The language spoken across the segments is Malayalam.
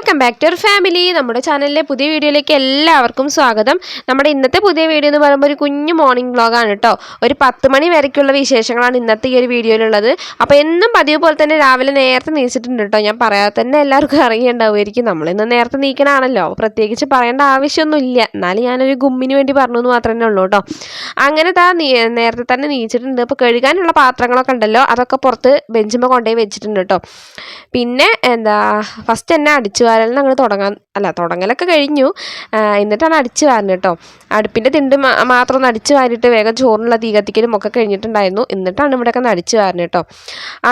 Welcome back to our family നമ്മുടെ ചാനലിലെ പുതിയ വീഡിയോയിലേക്ക് എല്ലാവർക്കും സ്വാഗതം. നമ്മുടെ ഇന്നത്തെ പുതിയ വീഡിയോ എന്ന് പറയുമ്പോൾ ഒരു കുഞ്ഞു മോർണിംഗ് വ്ളോഗാണ് കേട്ടോ. ഒരു പത്ത് മണി വരയ്ക്കുള്ള വിശേഷങ്ങളാണ് ഇന്നത്തെ ഈ ഒരു വീഡിയോയിലുള്ളത്. അപ്പോൾ എന്നും പതിവ് പോലെ തന്നെ രാവിലെ നേരത്തെ നീച്ചിട്ടുണ്ട് കേട്ടോ. ഞാൻ പറയാതെ തന്നെ എല്ലാവർക്കും അറിയേണ്ടാവുമായിരിക്കും. നമ്മൾ ഇന്ന് നേരത്തെ നീക്കണാണല്ലോ പ്രത്യേകിച്ച് പറയേണ്ട ആവശ്യമൊന്നുമില്ല. എന്നാലും ഞാനൊരു ഗുമ്മിന് വേണ്ടി പറഞ്ഞു എന്ന് മാത്രമേ ഉള്ളൂ കേട്ടോ. അങ്ങനെ താ നേരത്തെ തന്നെ നീച്ചിട്ടുണ്ട്. അപ്പോൾ കഴുകാനുള്ള പാത്രങ്ങളൊക്കെ ഉണ്ടല്ലോ. അതൊക്കെ പുറത്ത് ബെഞ്ചുമ്പോൾ കൊണ്ടുപോയി വെച്ചിട്ടുണ്ട് കേട്ടോ. പിന്നെ എന്താ ഫസ്റ്റ് തന്നെ അടിച്ചു വാരലിന് അങ്ങനെ തുടങ്ങാൻ അല്ല തുടങ്ങലൊക്കെ കഴിഞ്ഞു. എന്നിട്ടാണ് അടിച്ച് വാരുന്നത് കേട്ടോ. അടുപ്പിന്റെ തിണ്ട് മാത്രം ഒന്ന് അടിച്ച് വാരിയിട്ട് വേഗം ചോറിനുള്ള തീ കത്തിക്കലും ഒക്കെ കഴിഞ്ഞിട്ടുണ്ടായിരുന്നു. എന്നിട്ടാണ് ഇവിടെയൊക്കെ ഒന്ന് അടിച്ച് വാരുന്നത് കേട്ടോ.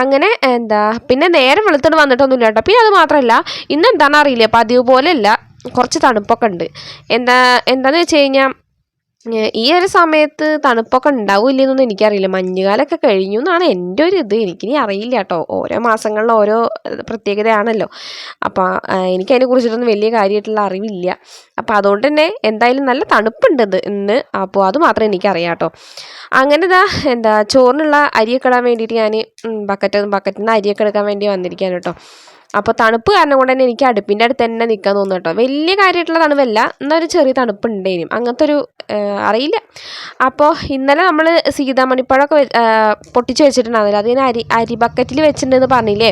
അങ്ങനെ എന്താ പിന്നെ നേരം വെളുത്തോട് വന്നിട്ടൊന്നുമില്ല കേട്ടോ. പിന്നെ അത് മാത്രമല്ല ഇന്ന് എന്താണെന്ന് അറിയില്ല. പതിവ് പോലെയല്ല കുറച്ച് തണുപ്പൊക്കെ ഉണ്ട്. എന്താ എന്താണെന്ന് വെച്ച് കഴിഞ്ഞാൽ ഈ ഒരു സമയത്ത് തണുപ്പൊക്കെ ഉണ്ടാവില്ലെന്നൊന്നും എനിക്കറിയില്ല. മഞ്ഞുകാലമൊക്കെ കഴിഞ്ഞു എന്നാണ് എന്റെ ഒരു ഇത്. എനിക്കിനി അറിയില്ല കേട്ടോ. ഓരോ മാസങ്ങളിൽ ഓരോ പ്രത്യേകതയാണല്ലോ. അപ്പോൾ എനിക്ക് കുറിച്ചിട്ടൊന്നും വലിയ കാര്യമായിട്ടുള്ള അറിവില്ല. അപ്പോൾ അതുകൊണ്ട് തന്നെ എന്തായാലും നല്ല തണുപ്പുണ്ട് ഇത് ഇന്ന്. അപ്പോൾ അത് മാത്രമേ എനിക്കറിയാം കേട്ടോ. അങ്ങനെ ഇതാ എന്താ ചോറിനുള്ള അരിയൊക്കെ ഇടാൻ വേണ്ടിയിട്ട് ഞാൻ ബക്കറ്റ് ബക്കറ്റിൽ നിന്ന് അരിയൊക്കെ എടുക്കാൻ വേണ്ടി വന്നിരിക്കുകയാണ് കേട്ടോ. അപ്പോൾ തണുപ്പ് കാരണം കൊണ്ട് തന്നെ എനിക്ക് അടുപ്പിന്റെ അടുത്ത് തന്നെ നിൽക്കാൻ തോന്നുന്നു കേട്ടോ. വലിയ കാര്യമായിട്ടുള്ള തണുപ്പല്ല എന്നാൽ ഒരു ചെറിയ തണുപ്പ് ഉണ്ടേനും അങ്ങനത്തെ ഒരു അറിയില്ല. അപ്പോൾ ഇന്നലെ നമ്മൾ സീതാമണിപ്പഴമൊക്കെ പൊട്ടിച്ച് വെച്ചിട്ടുണ്ടായിരുന്നില്ല അത് ഞാൻ അരി അരി ബക്കറ്റിൽ വെച്ചിട്ടുണ്ടെന്ന് പറഞ്ഞില്ലേ?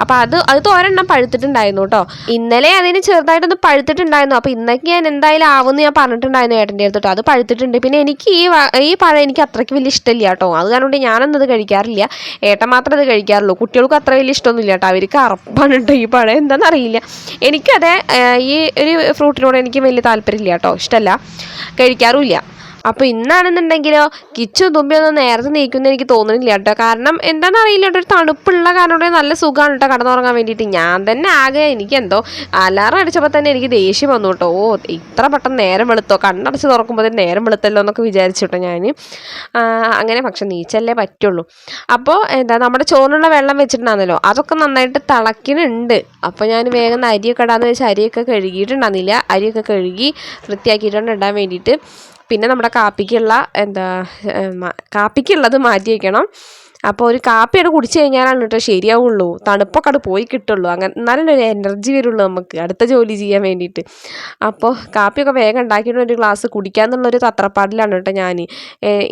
അപ്പോൾ അത് അത് തോരെണ്ണം പഴുത്തിട്ടുണ്ടായിരുന്നു കേട്ടോ. ഇന്നലെ അതിന് ചെറുതായിട്ടൊന്ന് പഴുത്തിട്ടുണ്ടായിരുന്നു. അപ്പോൾ ഇന്നൊക്കെ ഞാൻ എന്തായാലും ആവുമെന്ന് ഞാൻ പറഞ്ഞിട്ടുണ്ടായിരുന്നു ഏട്ടന്റെ അടുത്ത് കേട്ടോ അത് പഴുത്തിട്ടുണ്ട്. പിന്നെ എനിക്ക് ഈ ഈ പഴം എനിക്ക് അത്രയ്ക്ക് വലിയ ഇഷ്ടമില്ല കേട്ടോ. അത് കാരണം ഞാനൊന്നും അത് കഴിക്കാറില്ല. ഏട്ടൻ മാത്രമേ അത് കഴിക്കാറുള്ളൂ. കുട്ടികൾക്ക് അത്ര വലിയ ഇഷ്ടമൊന്നുമില്ല കേട്ടോ. അവർക്ക് അറപ്പാണ് കേട്ടോ ഈ പഴം എന്താണെന്ന് അറിയില്ല എനിക്കതെ ഈ ഒരു ഫ്രൂട്ടിനോട് എനിക്ക് വലിയ താല്പര്യമില്ല കേട്ടോ. ഇഷ്ടമല്ല കഴിക്കാറുമില്ല. അപ്പോൾ ഇന്നാണെന്നുണ്ടെങ്കിലോ കിച്ചു തുമ്പിയൊന്നും നേരത്തെ നീക്കുമെന്ന് എനിക്ക് തോന്നുന്നില്ല കേട്ടോ. കാരണം എന്താണെന്ന് അറിയില്ല കേട്ടോ. ഒരു തണുപ്പുള്ള കാരണം നല്ല സുഖമാണ് കേട്ടോ കടന്നുറങ്ങാൻ വേണ്ടിയിട്ട്. ഞാൻ തന്നെ ആകെ എനിക്ക് എന്തോ അലാറം അടിച്ചപ്പോൾ തന്നെ എനിക്ക് ദേഷ്യം വന്നു കേട്ടോ. ഓ ഇത്ര പെട്ടെന്ന് നേരം വെളുത്തോ? കണ്ണടച്ച് തുറക്കുമ്പോൾ തന്നെ നേരം വെളുത്തല്ലോ എന്നൊക്കെ വിചാരിച്ചു കേട്ടോ ഞാൻ അങ്ങനെ പക്ഷെ നീച്ചല്ലേ പറ്റുള്ളൂ. അപ്പോൾ എന്താ നമ്മുടെ ചോറിനുള്ള വെള്ളം വെച്ചിട്ടുണ്ടാകുന്നല്ലോ അതൊക്കെ നന്നായിട്ട് തിളക്കിനുണ്ട് അപ്പോൾ ഞാൻ വേഗം അരിയൊക്കെ ഇടാന്ന് വെച്ചാൽ അരിയൊക്കെ കഴുകിയിട്ടുണ്ടാകുന്നില്ല അരിയൊക്കെ കഴുകി വൃത്തിയാക്കിയിട്ടുണ്ട് ഇടാൻ വേണ്ടിയിട്ട്. പിന്നെ നമ്മുടെ കാപ്പിക്കുള്ള എന്താ കാപ്പിക്കുള്ളത് മാറ്റി വയ്ക്കണം അപ്പോൾ ഒരു കാപ്പിയോട് കുടിച്ചു കഴിഞ്ഞാലാണ് കേട്ടോ ശരിയാവുള്ളൂ. തണുപ്പൊക്കെ അവിടെ പോയി കിട്ടുള്ളൂ. അങ്ങനെ നല്ലൊരു എനർജി വരുള്ളൂ നമുക്ക്. അടുത്ത ജോലി ചെയ്യാൻ വേണ്ടിയിട്ട്. അപ്പോൾ കാപ്പിയൊക്കെ വേഗം ഉണ്ടാക്കിയിട്ട് ഒരു ഗ്ലാസ് കുടിക്കാന്നുള്ളൊരു തത്രപ്പാടിലാണ് കേട്ടോ ഞാൻ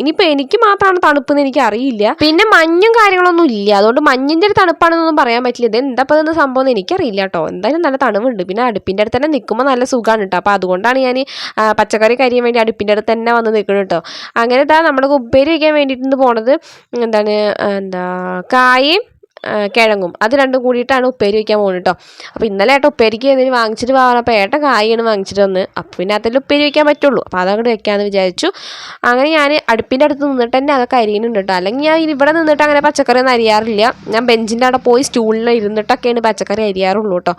ഇനിയിപ്പോൾ എനിക്ക് മാത്രമാണ് തണുപ്പെന്ന് എനിക്ക് അറിയില്ല. പിന്നെ മഞ്ഞും കാര്യങ്ങളൊന്നും ഇല്ല. അതുകൊണ്ട് മഞ്ഞിന്റെ ഒരു തണുപ്പാണെന്നൊന്നും പറയാൻ പറ്റില്ല. ഇത് എന്താ ഇപ്പോൾ ഇതെന്ന് സംഭവം എന്ന് എനിക്കറിയില്ല കേട്ടോ. എന്തായാലും നല്ല തണുവുണ്ട്. പിന്നെ അടുപ്പിന്റെ അടുത്ത് തന്നെ നിൽക്കുമ്പോൾ നല്ല സുഖമാണ് കേട്ടോ. അപ്പോൾ അതുകൊണ്ടാണ് ഞാൻ പച്ചക്കറി കരിയാൻ വേണ്ടി അടുപ്പിന്റെ അടുത്ത് തന്നെ വന്ന് നിൽക്കുന്നത് കേട്ടോ. അങ്ങനെ ഇതാ നമ്മുടെ ഉപ്പേരി വയ്ക്കാൻ വേണ്ടിയിട്ടുണ്ട് പോണത് എന്താണ് എന്താ കായയും കിഴങ്ങും. അത് രണ്ടും കൂടിയിട്ടാണ് ഉപ്പേരി വയ്ക്കാൻ പോകുന്നത് കേട്ടോ അപ്പോൾ ഇന്നലെ ഏട്ടാ ഉപ്പേരിക്ക് എന്തെങ്കിലും വാങ്ങിച്ചിട്ട് പോകാൻ അപ്പോൾ ഏട്ട കായാണ് വാങ്ങിച്ചിട്ട് വന്ന് അപ്പോൾ പിന്നെ അതിൽ ഉപ്പേരി വയ്ക്കാൻ പറ്റുള്ളൂ. അപ്പോൾ അതങ്ങോട്ട് വെക്കാമെന്ന് വിചാരിച്ചു. അങ്ങനെ ഞാൻ അടുപ്പിന്റെ അടുത്ത് നിന്നിട്ട് തന്നെ അതൊക്കെ അരിയുന്നുണ്ട് കേട്ടോ അല്ലെങ്കിൽ ഞാൻ ഇവിടെ നിന്നിട്ട് അങ്ങനെ പച്ചക്കറി ഒന്നും അരിയാറില്ല. ഞാൻ ബെഞ്ചിന്റെ അവിടെ പോയി സ്റ്റൂളിൽ ഇരുന്നിട്ടൊക്കെയാണ് പച്ചക്കറി അരിയാറുള്ളൂ കേട്ടോ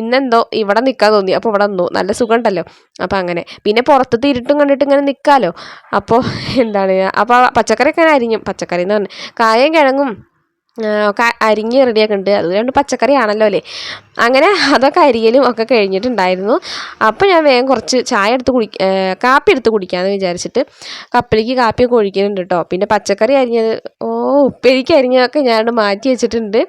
ഇന്നെന്തോ ഇവിടെ നിൽക്കാൻ തോന്നി. അപ്പോൾ ഇവിടെ നിന്നു. നല്ല സുഖമുണ്ടല്ലോ. അപ്പോൾ അങ്ങനെ. പിന്നെ പുറത്തത്തെ ഇരുട്ടും കണ്ടിട്ട് ഇങ്ങനെ നിൽക്കാമല്ലോ അപ്പോൾ എന്താണ്? അപ്പോൾ പച്ചക്കറി ഒക്കെ അരിഞ്ഞു. പച്ചക്കറി എന്ന് പറഞ്ഞു കായയും കിഴങ്ങും ഒക്കെ അരിഞ്ഞ് റെഡിയാക്കുന്നുണ്ട് അതുകൊണ്ട് പച്ചക്കറി ആണല്ലോ അല്ലേ? അങ്ങനെ അതൊക്കെ അരിയലും ഒക്കെ കഴിഞ്ഞിട്ടുണ്ടായിരുന്നു. അപ്പോൾ ഞാൻ വേഗം കുറച്ച് ചായ എടുത്ത് കുടി കാപ്പി എടുത്ത് കുടിക്കാമെന്ന് വിചാരിച്ചിട്ട് കപ്പിലേക്ക് കാപ്പിയൊക്കെ ഒഴിക്കുന്നുണ്ട് കേട്ടോ പിന്നെ പച്ചക്കറി അരിഞ്ഞത് ഓ ഉപ്പേരിക്ക് അരിഞ്ഞതൊക്കെ ഞാൻ മാറ്റി വെച്ചിട്ടുണ്ട്.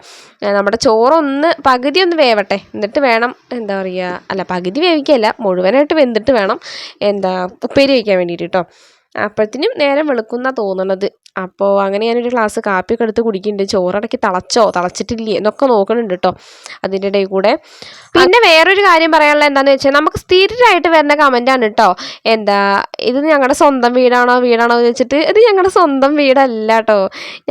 നമ്മുടെ ചോറൊന്ന് പകുതി ഒന്ന് വേവട്ടെ. എന്നിട്ട് വേണം എന്താ പറയുക അല്ല പകുതി വേവിക്കല്ല മുഴുവനായിട്ട് വെന്തിട്ട് വേണം എന്താ ഉപ്പേരി വയ്ക്കാൻ വേണ്ടിയിട്ട് കേട്ടോ അപ്പോഴത്തേനും നേരം വെളുക്കുന്ന തോന്നണത്. അപ്പോൾ അങ്ങനെ ഞാനൊരു ഗ്ലാസ് കാപ്പിയൊക്കെ എടുത്ത് കുടിക്കുന്നുണ്ട് ചോറിടയ്ക്ക് തിളച്ചോ? തിളച്ചിട്ടില്ലേ? എന്നൊക്കെ നോക്കുന്നുണ്ട് കേട്ടോ അതിന്റെ ഇടയിൽ കൂടെ. പിന്നെ വേറൊരു കാര്യം പറയാനുള്ളത് എന്താണെന്ന് വെച്ചാൽ നമുക്ക് സ്ഥിരമായിട്ട് വരുന്ന കമന്റാണ് കേട്ടോ എന്താ ഇത് ഞങ്ങളുടെ സ്വന്തം വീടാണോ? വീടാണോ എന്ന് വെച്ചിട്ട് ഇത് ഞങ്ങളുടെ സ്വന്തം വീടല്ല കേട്ടോ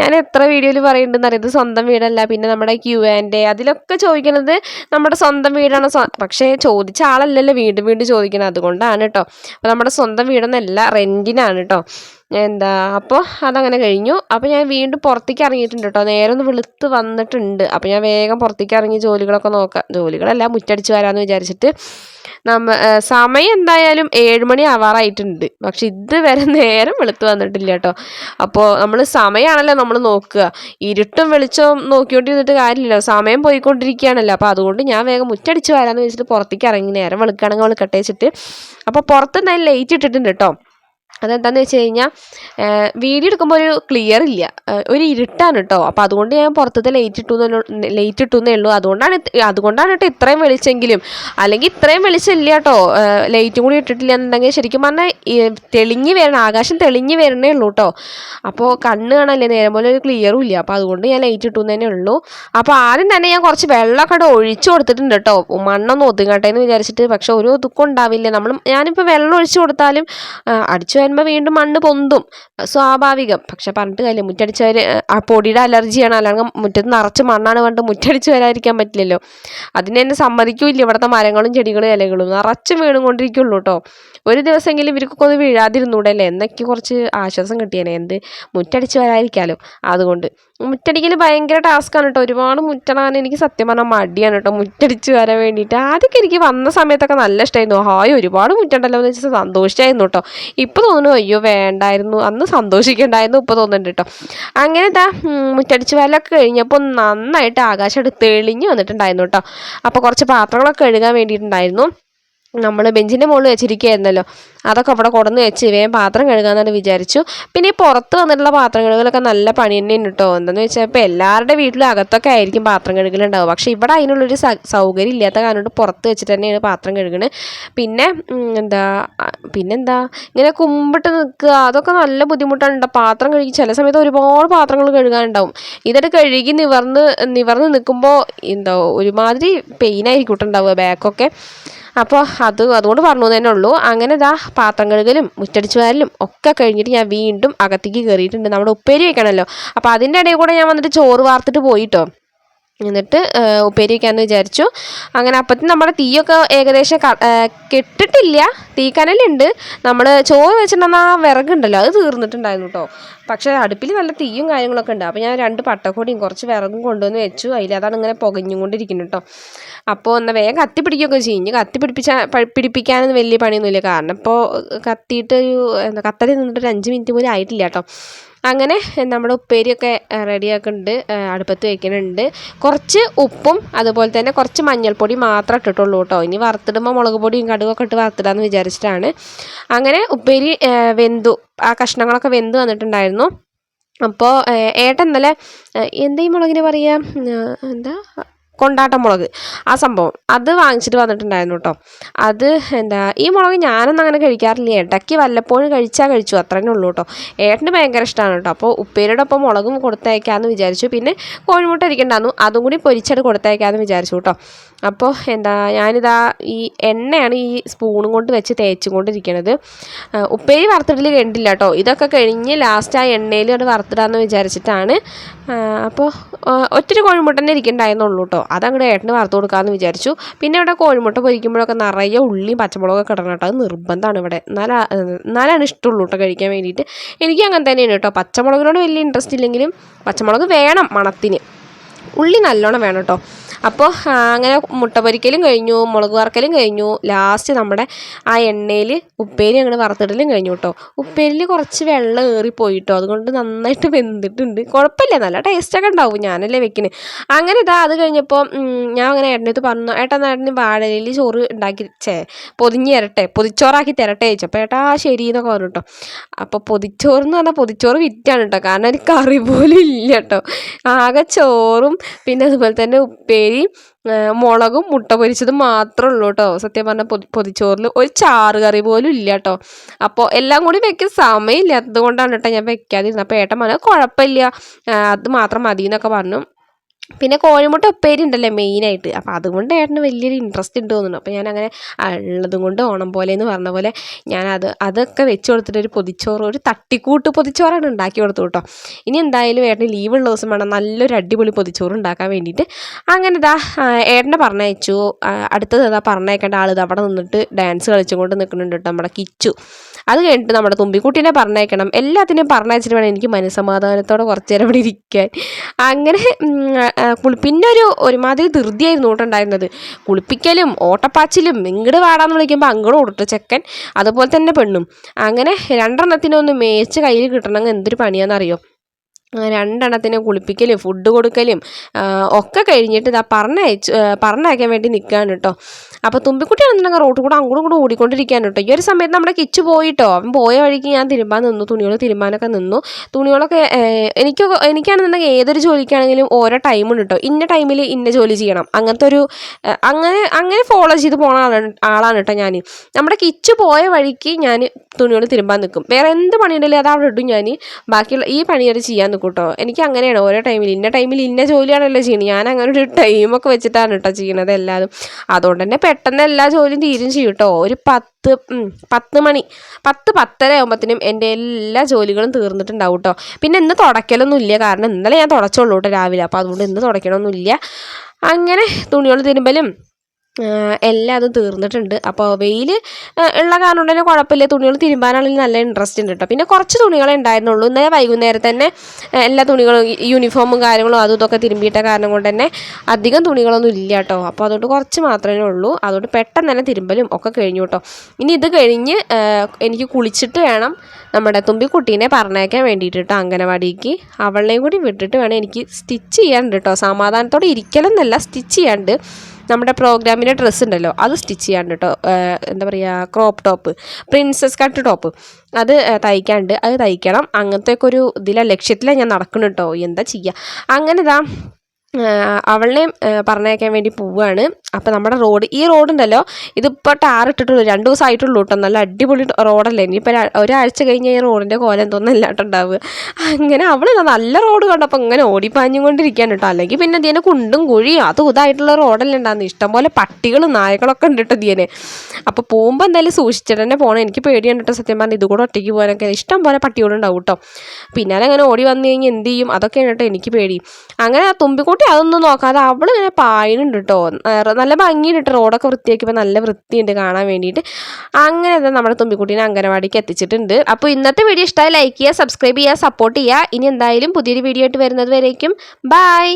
ഞാൻ എത്ര വീഡിയോയിൽ പറയുന്നുണ്ടെന്ന് അറിയാം ഇത് സ്വന്തം വീടല്ല. പിന്നെ നമ്മുടെ ക്യൂ ആൻഡ് അതിലൊക്കെ ചോദിക്കുന്നത് നമ്മുടെ സ്വന്തം വീടാണോ? പക്ഷേ ചോദിച്ച ആളല്ലല്ലോ വീണ്ടും വീണ്ടും ചോദിക്കുന്നത് അതുകൊണ്ടാണ് കേട്ടോ അപ്പോൾ നമ്മുടെ സ്വന്തം വീടൊന്നല്ല റെന്റിനാണ് കേട്ടോ എന്താ അപ്പോൾ അതങ്ങനെ കഴിഞ്ഞു. അപ്പോൾ ഞാൻ വീണ്ടും പുറത്തേക്ക് ഇറങ്ങിയിട്ടുണ്ട് കേട്ടോ നേരെ ഒന്ന് വെളുത്ത് വന്നിട്ടുണ്ട്. അപ്പോൾ ഞാൻ വേഗം പുറത്തേക്ക് ഇറങ്ങി ജോലികളൊക്കെ നോക്കാം. ജോലികളല്ല മുറ്റടിച്ച് വരാമെന്ന് വിചാരിച്ചിട്ട് നമ്മ സമയം എന്തായാലും ഏഴുമണി ആവാറായിട്ടുണ്ട്. പക്ഷെ ഇതുവരെ നേരം വെളുത്ത് വന്നിട്ടില്ല കേട്ടോ അപ്പോൾ നമ്മൾ സമയമാണല്ലോ നമ്മൾ നോക്കുക. ഇരുട്ടും വെളിച്ചവും നോക്കിക്കൊണ്ടിരുന്നിട്ട് കാര്യമില്ല സമയം പോയിക്കൊണ്ടിരിക്കുകയാണല്ലോ. അപ്പോൾ അതുകൊണ്ട് ഞാൻ വേഗം മുറ്റടിച്ച് വരാമെന്ന് വെച്ചിട്ട് പുറത്തേക്ക് ഇറങ്ങി നേരം വെളുക്കുകയാണെങ്കിൽ വെളുക്കട്ടെ വെച്ചിട്ട്. അപ്പോൾ പുറത്ത് ഞാൻ ലൈറ്റ് ഇട്ടിട്ടുണ്ട് കേട്ടോ അതെന്താണെന്ന് വെച്ച് കഴിഞ്ഞാൽ വീഡിയോ എടുക്കുമ്പോൾ ഒരു ക്ലിയർ ഇല്ല. ഒരു ഇരുട്ടാണ് കേട്ടോ അപ്പോൾ അതുകൊണ്ട് ഞാൻ പുറത്തത്തെ ലൈറ്റ് ഇട്ടു ലൈറ്റ് ഇട്ടു എന്നേ ഉള്ളൂ. അതുകൊണ്ടാണ് അതുകൊണ്ടാണ് കേട്ടോ ഇത്രയും വെളിച്ചെങ്കിലും. അല്ലെങ്കിൽ ഇത്രയും വെളിച്ചമില്ല കേട്ടോ ലൈറ്റും കൂടി ഇട്ടിട്ടില്ല എന്നുണ്ടെങ്കിൽ ശരിക്കും പറഞ്ഞാൽ തെളിഞ്ഞ് വരണം ആകാശം തെളിഞ്ഞ് വരണേ ഉള്ളൂ കേട്ടോ അപ്പോൾ കണ്ണ് കാണല്ലേ നേരം പോലെ ഒരു ക്ലിയറും ഇല്ല. അപ്പോൾ അതുകൊണ്ട് ഞാൻ ലൈറ്റ് ഇട്ടു തന്നെ ഉള്ളൂ. അപ്പോൾ ആദ്യം തന്നെ ഞാൻ കുറച്ച് വെള്ളമൊക്കെ അവിടെ ഒഴിച്ചു കൊടുത്തിട്ടുണ്ട് കേട്ടോ മണ്ണൊന്നും ഒതുങ്ങട്ടെ എന്ന് വിചാരിച്ചിട്ട്. പക്ഷേ ഒരു ഒതുക്കം ഉണ്ടാവില്ല. നമ്മൾ ഞാനിപ്പോൾ വെള്ളം ഒഴിച്ചു കൊടുത്താലും അടിച്ചു വരുമ്പോൾ വീണ്ടും മണ്ണ് പൊന്തും. സ്വാഭാവികം. പക്ഷെ പറഞ്ഞിട്ട് കാര്യമില്ല. മുറ്റടിച്ചവർ ആ പൊടിയുടെ അലർജിയാണ്. അല്ലെങ്കിൽ മുറ്റത്ത് നിറച്ച് മണ്ണാണ് പറഞ്ഞിട്ട് മുറ്റടിച്ച് വരാതിരിക്കാൻ പറ്റില്ലല്ലോ. അതിന് എന്നെ സമ്മതിക്കൂല്ല. ഇവിടുത്തെ മരങ്ങളും ചെടികളും ഇലകളും. നിറച്ച് വീണും കൊണ്ടിരിക്കുള്ളൂ കേട്ടോ ഒരു ദിവസമെങ്കിലും ഇവർക്കൊക്കെ ഒന്ന് വീഴാതിരുന്നൂടെ അല്ലേ? എന്നൊക്കെ കുറച്ച് ആശ്വാസം കിട്ടിയേനെ. എന്ത്? മുറ്റടിച്ച് വരാതിരിക്കാമല്ലോ അതുകൊണ്ട്. മുറ്റടിക്കൽ ഭയങ്കര ടാസ്ക്കാണ് കേട്ടോ ഒരുപാട് മുറ്റടാൻ എനിക്ക് സത്യം പറഞ്ഞാൽ മടിയാണ് കേട്ടോ മുറ്റടിച്ച് വരാൻ വേണ്ടിയിട്ട്. ആദ്യമൊക്കെ എനിക്ക് വന്ന സമയത്തൊക്കെ നല്ല ഇഷ്ടമായിരുന്നു ഹായ് ഒരുപാട് മുറ്റണ്ടല്ലോ എന്ന് വെച്ചാൽ സന്തോഷിച്ചായിരുന്നു കേട്ടോ ഇപ്പോൾ തോന്നുന്നു അയ്യോ വേണ്ടായിരുന്നു അന്ന് സന്തോഷിക്കണ്ടായിരുന്നു ഇപ്പോൾ തോന്നുന്നുണ്ട് കേട്ടോ അങ്ങനെ ഇതാ മുറ്റടിച്ച് വേലൊക്കെ കഴിഞ്ഞപ്പോൾ നന്നായിട്ട് ആകാശം തെളിഞ്ഞ് വന്നിട്ടുണ്ടായിരുന്നു കേട്ടോ അപ്പോൾ കുറച്ച് പാത്രങ്ങളൊക്കെ കഴുകാൻ വേണ്ടിയിട്ടുണ്ടായിരുന്നു. നമ്മൾ ബെഞ്ചിന്റെ മുകളിൽ വെച്ചിരിക്കുകയായിരുന്നല്ലോ. അതൊക്കെ അവിടെ കൊടന്ന് വെച്ച് വേഗം പാത്രം കഴുകാമെന്നാണ് വിചാരിച്ചു. പിന്നെ ഈ പുറത്ത് വന്നിട്ടുള്ള പാത്രം കഴുകലൊക്കെ നല്ല പണി തന്നെയാണ് കേട്ടോ എന്താണെന്ന് വെച്ചാൽ ഇപ്പോൾ എല്ലാവരുടെ വീട്ടിലും അകത്തൊക്കെ ആയിരിക്കും പാത്രം കഴുകലുണ്ടാവും പക്ഷേ ഇവിടെ അതിനുള്ളൊരു സൗകര്യം ഇല്ലാത്ത കാരണം കൊണ്ട് പുറത്ത് വെച്ചിട്ട് തന്നെയാണ് പാത്രം കഴുകുന്നത് പിന്നെ എന്താ പിന്നെന്താ ഇങ്ങനെ കുമ്പിട്ട് നിൽക്കുക. അതൊക്കെ നല്ല ബുദ്ധിമുട്ടാണ് ട്ടോ. പാത്രം കഴുകി ചില സമയത്ത് ഒരുപാട് പാത്രങ്ങൾ കഴുകാനുണ്ടാവും. ഇതൊക്കെ കഴുകി നിവർന്ന് നിവർന്ന് നിൽക്കുമ്പോൾ എന്താ ഒരുമാതിരി പെയിനായിരിക്കും ഉണ്ടാവുക. ബാക്കൊക്കെ അപ്പോൾ അത് അതുകൊണ്ട് പറഞ്ഞു തന്നെ ഉള്ളൂ. അങ്ങനെ ഇതാ പാത്രം കഴുകലും മുറ്റടിച്ചു വാരലും ഒക്കെ കഴിഞ്ഞിട്ട് ഞാൻ വീണ്ടും അകത്തേക്ക് കയറിയിട്ടുണ്ട് നമ്മുടെ ഉപ്പേരി വെക്കണമല്ലോ അപ്പോൾ അതിന്റെ ഇടയിൽ കൂടെ ഞാൻ വന്നിട്ട് ചോറ് വാർത്തിട്ട് പോയിട്ടോ എന്നിട്ട് ഉപ്പേരിക്കാന്ന് വിചാരിച്ചു. അങ്ങനെ അപ്പത്തിന് നമ്മുടെ തീയൊക്കെ ഏകദേശം കെട്ടിട്ടില്ല. തീക്കനലുണ്ട്. നമ്മൾ ചോറ് വെച്ചിട്ടുണ്ടെന്ന ആ വിറകുണ്ടല്ലോ അത് തീർന്നിട്ടുണ്ടായിരുന്നു കേട്ടോ പക്ഷെ അടുപ്പിൽ നല്ല തീയും കാര്യങ്ങളൊക്കെ ഉണ്ട്. അപ്പോൾ ഞാൻ രണ്ട് പട്ടക്കൂടിയും കുറച്ച് വിറകും കൊണ്ടുവന്ന് വെച്ചു. അതിൽ അതാണ് ഇങ്ങനെ പുകഞ്ഞും കൊണ്ടിരിക്കുന്നത് കേട്ടോ അപ്പോൾ എന്നാൽ വേഗം കത്തി പിടിക്കുകയൊക്കെ ചെയ്യും. ഇനി കത്തി പിടിപ്പിച്ചാൽ പിടിപ്പിക്കാനൊന്നും വലിയ പണിയൊന്നുമില്ല. കാരണം ഇപ്പോൾ കത്തിയിട്ട് എന്താ കത്തടി നിന്നിട്ട് ഒരു അഞ്ച് മിനിറ്റ് പോലും ആയിട്ടില്ല കേട്ടോ അങ്ങനെ നമ്മൾ ഉപ്പേരിയൊക്കെ റെഡിയാക്കുന്നുണ്ട് അടുപ്പത്ത് വയ്ക്കുന്നുണ്ട് കുറച്ച് ഉപ്പും അതുപോലെ തന്നെ കുറച്ച് മഞ്ഞൾപ്പൊടി മാത്രം ഇട്ടിട്ടുള്ളൂ കേട്ടോ ഇനി വറുത്തിടുമ്പോൾ മുളക് പൊടിയും കടുകൊക്കെ ഇട്ട് വറുത്തിടാന്ന് വിചാരിച്ചിട്ടാണ്. അങ്ങനെ ഉപ്പേരി വെന്തു ആ കഷ്ണങ്ങളൊക്കെ വെന്ത് വന്നിട്ടുണ്ടായിരുന്നു. അപ്പോൾ ഏട്ടൻ ഇന്നലെ എന്തേ ഈ മുളകിന് പറയുക? എന്താ? കൊണ്ടാട്ട മുളക് ആ സംഭവം. അത് വാങ്ങിച്ചിട്ട് വന്നിട്ടുണ്ടായിരുന്നു കേട്ടോ. അത് എന്താ ഈ മുളക് ഞാനൊന്നും അങ്ങനെ കഴിക്കാറില്ല. ഇടയ്ക്ക് വല്ലപ്പോഴും കഴിച്ചാൽ കഴിച്ചു. അത്രേ ഉള്ളൂ കേട്ടോ. ഏട്ടന് ഭയങ്കര ഇഷ്ടമാണ് കേട്ടോ. അപ്പോൾ ഉപ്പേരിയുടെ ഒപ്പം മുളകും കൊടുത്തയക്കാമെന്ന് വിചാരിച്ചു. പിന്നെ കോഴിമുട്ട ഇരിക്കണ്ടായിരുന്നു അതും കൂടി പൊരിച്ചിട്ട് കൊടുത്തയക്കാമെന്ന് വിചാരിച്ചു കേട്ടോ. അപ്പോൾ എന്താ ഞാനിതാ ഈ എണ്ണയാണ് ഈ സ്പൂണും കൊണ്ട് വെച്ച് തേച്ചും കൊണ്ടിരിക്കണത്. ഉപ്പേരി വറുത്തിടൽ കണ്ടില്ല കേട്ടോ. ഇതൊക്കെ കഴിഞ്ഞ് ലാസ്റ്റ് ആ എണ്ണയിൽ അത് വറുത്തിടാമെന്ന് വിചാരിച്ചിട്ടാണ്. അപ്പോൾ ഒറ്റ ഒറ്റൊരു കോഴിമുട്ട തന്നെ ഇരിക്കണ്ടായിരുന്നുള്ളൂ കേട്ടോ. അതങ്ങോട്ട് ഏട്ടന് വറുത്ത് കൊടുക്കാമെന്ന് വിചാരിച്ചു. പിന്നെ ഇവിടെ കോഴിമുട്ട പൊരിക്കുമ്പോഴൊക്കെ നിറയെ ഉള്ളിയും പച്ചമുളകൊക്കെ ഇടണം കേട്ടോ. അത് നിർബന്ധമാണ് ഇവിടെ. എന്നാലാ എന്നാലാണ് ഇഷ്ടമുള്ളൂ കേട്ടോ കഴിക്കാൻ വേണ്ടിയിട്ട്. എനിക്ക് അങ്ങനെ തന്നെയാണ് കേട്ടോ. പച്ചമുളകിനോട് വലിയ ഇൻട്രസ്റ്റ് ഇല്ലെങ്കിലും പച്ചമുളക് വേണം മണത്തിന്. ഉള്ളി നല്ലോണം വേണം കേട്ടോ അപ്പോൾ അങ്ങനെ മുട്ട പൊരിക്കലും കഴിഞ്ഞു മുളക് വറക്കലും കഴിഞ്ഞു. ലാസ്റ്റ് നമ്മുടെ ആ എണ്ണയിൽ ഉപ്പേരി അങ്ങനെ വറുത്തിടലും കഴിഞ്ഞു കേട്ടോ ഉപ്പേരിയിൽ കുറച്ച് വെള്ളം ഏറിപ്പോയിട്ടോ അതുകൊണ്ട് നന്നായിട്ട് വെന്തിട്ടുണ്ട്. കുഴപ്പമില്ല. നല്ല ടേസ്റ്റൊക്കെ ഉണ്ടാവും. ഞാനല്ലേ വെക്കിന് അങ്ങനെ ഇതാ അത് കഴിഞ്ഞപ്പോൾ ഞാൻ അങ്ങനെ ഏട്ടനടുത്ത് പറഞ്ഞു ഏട്ടാ ഏട്ടന് വാഴയിലയിൽ ചോറ് ഉണ്ടാക്കി ചേ പൊതിഞ്ഞ് തരട്ടെ. പൊതിച്ചോറാക്കി തരട്ടെ ചോദിച്ചു. അപ്പോൾ ഏട്ടാ ശരി എന്നൊക്കെ പറഞ്ഞു കേട്ടോ അപ്പോൾ പൊതിച്ചോറ് എന്ന് പറഞ്ഞാൽ പൊതിച്ചോറ് വിറ്റാണ് കേട്ടോ കാരണം ഒരു കറി പോലും ഇല്ല കേട്ടോ ആകെ ചോറും പിന്നെ അതുപോലെ തന്നെ ഉപ്പേരി മുളകും മുട്ട പൊരിച്ചതും മാത്രമേ ഉള്ളൂ കേട്ടോ. സത്യം പറഞ്ഞാൽ പൊതി പൊതിച്ചോറിൽ ഒരു ചാറ് കറി പോലും ഇല്ല കേട്ടോ. അപ്പോൾ എല്ലാം കൂടി വെക്കാൻ സമയമില്ലാത്തത് കൊണ്ടാണ് കേട്ടോ ഞാൻ വെക്കാതിരുന്നത്. അപ്പോൾ ഏട്ടൻ പറഞ്ഞു കുഴപ്പമില്ല. അത് മാത്രം മതി എന്നൊക്കെ പറഞ്ഞു. പിന്നെ കോഴിമുട്ട ഉപ്പേരി ഉണ്ടല്ലേ മെയിനായിട്ട് അപ്പോൾ അതുകൊണ്ട് ഏട്ടന് വലിയൊരു ഇൻട്രസ്റ്റ് ഉണ്ട് തോന്നുന്നു. അപ്പോൾ ഞാൻ അങ്ങനെ ഉള്ളതും കൊണ്ട് ഓണം പോലെ എന്ന് പറഞ്ഞ പോലെ ഞാൻ അത് അതൊക്കെ വെച്ച് കൊടുത്തിട്ട് ഒരു പൊതിച്ചോറ് ഒരു തട്ടിക്കൂട്ട് പൊതിച്ചോറാണ് ഉണ്ടാക്കി കൊടുത്തു കേട്ടോ. ഇനി എന്തായാലും ഏട്ടന് ലീവുള്ള ദിവസം വേണം. നല്ലൊരു അടിപൊളി പൊതിച്ചോറ് ഉണ്ടാക്കാൻ വേണ്ടിയിട്ട്. അങ്ങനെ ഇതാ ഏട്ടനെ പറഞ്ഞയച്ചു. അടുത്തത് ഇതാ പറഞ്ഞയക്കേണ്ട ആൾ ഇത് അവിടെ നിന്നിട്ട് ഡാൻസ് കളിച്ചുകൊണ്ട് നിൽക്കുന്നുണ്ട് കേട്ടോ നമ്മുടെ കിച്ചു. അത് കഴിഞ്ഞിട്ട് നമ്മുടെ തുമ്പിക്കുട്ടീനെ പറഞ്ഞയക്കണം. എല്ലാത്തിനെയും പറഞ്ഞയച്ചിട്ട് വേണം എനിക്ക് മനസ്സമാധാനത്തോടെ കുറച്ച് നേരം ഇവിടെ ഇരിക്കാൻ. അങ്ങനെ പിന്നെ ഒരു ഒരുമാതിരി ധൃതിയായിരുന്നു ഓട്ടുണ്ടായിരുന്നത്. കുളിപ്പിക്കലും ഓട്ടപ്പാച്ചിലും ഇങ്ങോട്ട് വാടാന്ന് വിളിക്കുമ്പോൾ അങ്ങോട്ട് ഓടിട്ടു ചെക്കൻ അതുപോലെ തന്നെ പെണ്ണും. അങ്ങനെ രണ്ടെണ്ണത്തിനൊന്ന് മേച്ച് കയ്യിൽ കിട്ടണമെങ്കിൽ എന്തൊരു പണിയാണെന്നറിയോ രണ്ടെണ്ണത്തിനെ കുളിപ്പിക്കലും ഫുഡ് കൊടുക്കലും ഒക്കെ കഴിഞ്ഞിട്ട് ഇതാ പറഞ്ഞയച്ചു പറഞ്ഞയക്കാൻ വേണ്ടി നിൽക്കുകയാണ് കേട്ടോ അപ്പോൾ തുമ്പിക്കുട്ടിയാണെന്നുണ്ടെങ്കിൽ റോട്ടിൽ കൂടെ അങ്ങോട്ടും കൂടെ ഓടിക്കൊണ്ടിരിക്കുകയാണ് കേട്ടോ ഈ ഒരു സമയത്ത് നമ്മുടെ കിച്ച് പോയിട്ടോ അവൻ പോയ വഴിക്ക് ഞാൻ തിരുമ്പാൻ നിന്നു തുണികൾ തിരുമ്പാനൊക്കെ നിന്നു. തുണികളൊക്കെ എനിക്ക് എനിക്കാണെന്നുണ്ടെങ്കിൽ ഏതൊരു ജോലിക്കാണെങ്കിലും ഓരോ ടൈമുണ്ട് കേട്ടോ ഇന്ന ടൈമിൽ ഇന്ന ജോലി ചെയ്യണം. അങ്ങനത്തെ ഒരു അങ്ങനെ അങ്ങനെ ഫോളോ ചെയ്ത് പോണ ആളാണ് ആളാണ് കേട്ടോ ഞാൻ നമ്മുടെ കിച്ച് പോയ വഴിക്ക് ഞാൻ തുണികൾ തിരുമ്പാൻ നിൽക്കും വേറെ എന്ത് പണിയുണ്ടെങ്കിലും അത് അവിടെ ഇടും ഞാൻ ബാക്കിയുള്ള ഈ പണി ചെയ്യാൻ കേട്ടോ. എനിക്ക് അങ്ങനെയാണ്. ഓരോ ടൈമിൽ ഇന്ന ടൈമിൽ ഇന്ന ജോലിയാണല്ലോ ചെയ്യുന്നത് ഞാൻ അങ്ങനെ ഒരു ടൈമൊക്കെ വെച്ചിട്ടാണ് കേട്ടോ ചെയ്യണത് എല്ലാതും. അതുകൊണ്ട് തന്നെ പെട്ടെന്ന് എല്ലാ ജോലിയും തീരും ചെയ്യും കേട്ടോ ഒരു പത്ത് പത്ത് മണി പത്ത് പത്തര ആകുമ്പോഴത്തേനും എന്റെ എല്ലാ ജോലികളും തീർന്നിട്ടുണ്ടാവും കേട്ടോ പിന്നെ ഇന്ന് തുടയ്ക്കലൊന്നും ഇല്ല. കാരണം ഇന്നലെ ഞാൻ തുടച്ചുള്ളൂ കേട്ടോ രാവിലെ. അപ്പോൾ അതുകൊണ്ട് ഇന്ന് തുടയ്ക്കണമൊന്നുമില്ല അങ്ങനെ തുണികൾ തിരുമ്പലും എല്ലാം അത് തീർന്നിട്ടുണ്ട്. അപ്പോൾ വെയിൽ ഉള്ള കാരണം കുഴപ്പമില്ല. തുണികൾ തിരുമ്പാനാണെങ്കിൽ നല്ല ഇൻട്രസ്റ്റ് ഉണ്ട് കേട്ടോ പിന്നെ കുറച്ച് തുണികളെ ഉണ്ടായിരുന്നുള്ളൂ. ഇന്നലെ വൈകുന്നേരം തന്നെ എല്ലാ തുണികളും യൂണിഫോമും കാര്യങ്ങളും അതും ഇതൊക്കെ തിരുമ്പിയിട്ട കാരണം കൊണ്ട് തന്നെ അധികം തുണികളൊന്നും ഇല്ല കേട്ടോ അപ്പോൾ അതുകൊണ്ട് കുറച്ച് മാത്രമേ ഉള്ളൂ. അതുകൊണ്ട് പെട്ടെന്ന് തന്നെ തിരുമ്പലും ഒക്കെ കഴിഞ്ഞു കേട്ടോ ഇനി ഇത് കഴിഞ്ഞ് എനിക്ക് കുളിച്ചിട്ട് വേണം നമ്മുടെ തുമ്പിക്കുട്ടീനെ പറഞ്ഞേക്കാൻ വേണ്ടിയിട്ട് കേട്ടോ അംഗനവാടിക്ക്. അവളെയും കൂടി വിട്ടിട്ട് വേണം എനിക്ക് സ്റ്റിച്ച് ചെയ്യാനുണ്ട് കേട്ടോ സമാധാനത്തോടെ ഇരിക്കലെന്നല്ല സ്റ്റിച്ച് ചെയ്യാണ്ട് നമ്മുടെ പ്രോഗ്രാമിന്റെ ഡ്രസ്സ് ഉണ്ടല്ലോ അത് സ്റ്റിച്ച് ചെയ്യാണ്ട് കേട്ടോ. എന്താ പറയുക crop top princess cut top അത് തയ്ക്കാണ്ട് അത് തയ്ക്കണം. അങ്ങനത്തെ ഒക്കെ ഒരു ഇതിലാണ് ലക്ഷ്യത്തിലാണ് ഞാൻ നടക്കണം എന്താ ചെയ്യുക അങ്ങനെ ഇതാ അവളെയും പറഞ്ഞയക്കാൻ വേണ്ടി പോവുകയാണ് അപ്പോൾ നമ്മുടെ റോഡ് ഈ റോഡുണ്ടല്ലോ ഇതിപ്പോൾ ടാർ ഇട്ടിട്ടുള്ളൂ. രണ്ട് ദിവസം ആയിട്ടുള്ളൂ കേട്ടോ നല്ല അടിപൊളി റോഡല്ലേ. ഇനിയിപ്പോൾ ഒരാഴ്ച കഴിഞ്ഞ് ഈ റോഡിന്റെ കോലം എന്തോന്നും ഇല്ലാട്ടുണ്ടാവുക അങ്ങനെ അവൾ നല്ല റോഡ് കണ്ടപ്പോൾ ഇങ്ങനെ ഓടിപ്പാഞ്ഞും കൊണ്ടിരിക്കുകയാണ് കേട്ടോ അല്ലെങ്കിൽ പിന്നെ ഇതിനെ കുണ്ടും കുഴിയും അതും ഇതായിട്ടുള്ള റോഡല്ലേ ഉണ്ടാകുന്നത് ഇഷ്ടംപോലെ പട്ടികളും നായകളൊക്കെ ഉണ്ട് കേട്ടോ ഇതിനെ. അപ്പോൾ പോകുമ്പോൾ എന്തായാലും സൂക്ഷിച്ചിട്ട് തന്നെ പോകണം എനിക്ക് പേടിയാണ് കേട്ടോ സത്യം പറഞ്ഞാൽ ഇതുകൂടെ ഒറ്റയ്ക്ക് പോകാനൊക്കെ. ഇഷ്ടംപോലെ പട്ടികളുണ്ടാവും കേട്ടോ പിന്നാലെ അങ്ങനെ ഓടി വന്നു കഴിഞ്ഞാൽ എന്ത് ചെയ്യും? അതൊക്കെയാണ് കേട്ടോ എനിക്ക് പേടി. അങ്ങനെ ആ തുമ്പിക്കുട്ടി അതൊന്നും നോക്കാതെ അവൾ ഇങ്ങനെ പായുന്നുണ്ട് കേട്ടോ നല്ല ഭംഗിയുണ്ട് കേട്ടോ റോഡൊക്കെ വൃത്തിയാക്കിയപ്പോൾ നല്ല വൃത്തിയുണ്ട് കാണാൻ വേണ്ടിയിട്ട്. അങ്ങനെ തന്നെ നമ്മുടെ തുമ്പിക്കുട്ടീനെ അംഗനവാടിക്ക് എത്തിച്ചിട്ടുണ്ട്. അപ്പോൾ ഇന്നത്തെ വീഡിയോ ഇഷ്ടമായി ലൈക്ക് ചെയ്യുക സബ്സ്ക്രൈബ് ചെയ്യുക സപ്പോർട്ട് ചെയ്യുക. ഇനി എന്തായാലും പുതിയൊരു വീഡിയോ ആയിട്ട് വരുന്നത് വരേക്കും. ബൈ